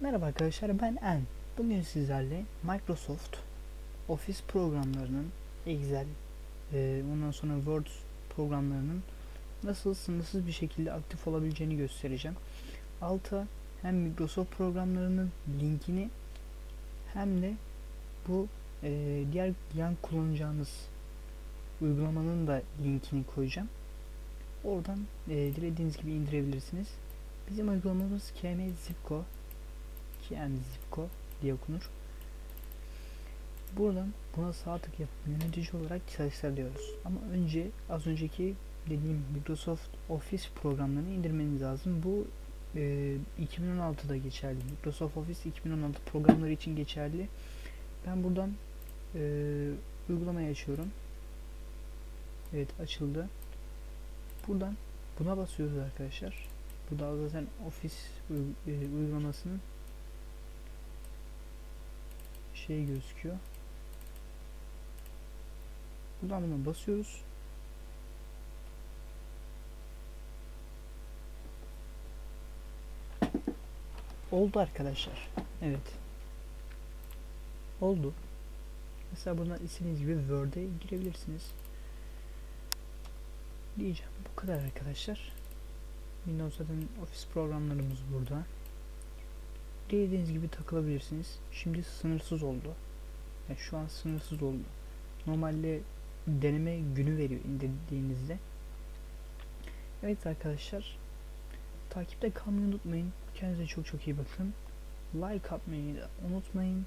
Merhaba arkadaşlar ben En. Bugün sizlerle Microsoft Office programlarının Excel, e, ondan sonra Word programlarının nasıl sınırsız bir şekilde aktif olabileceğini göstereceğim. Alta hem Microsoft programlarının linkini hem de bu e, diğer yan kullanacağınız uygulamanın da linkini koyacağım. Oradan e, dilediğiniz gibi indirebilirsiniz. Bizim uygulamamız KM Zipco KM Zipco diye okunur. Buradan buna sağ tık yapıp yönetici olarak çalıştır diyoruz. Ama önce az önceki dediğim Microsoft Office programlarını indirmeniz lazım. Bu e, 2016'da geçerli. Microsoft Office 2016 programları için geçerli. Ben buradan e, uygulamayı açıyorum. Evet açıldı. Buradan buna basıyoruz arkadaşlar. Bu da zaten uy- e, uygulamasının şey gözüküyor. Buradan buna basıyoruz. Oldu arkadaşlar. Evet. Oldu. Mesela buradan istediğiniz gibi Word'e girebilirsiniz. Diyeceğim. Bu kadar arkadaşlar. Windows zaten Office programlarımız burada. Dilediğiniz gibi takılabilirsiniz. Şimdi sınırsız oldu. Yani şu an sınırsız oldu. Normalde deneme günü veriyor indirdiğinizde. Evet arkadaşlar. Takipte kalmayı unutmayın. Kendinize çok çok iyi bakın. Like atmayı da unutmayın.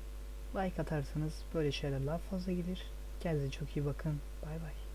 Like atarsanız böyle şeyler daha fazla gelir. Kendinize çok iyi bakın. Bay bay.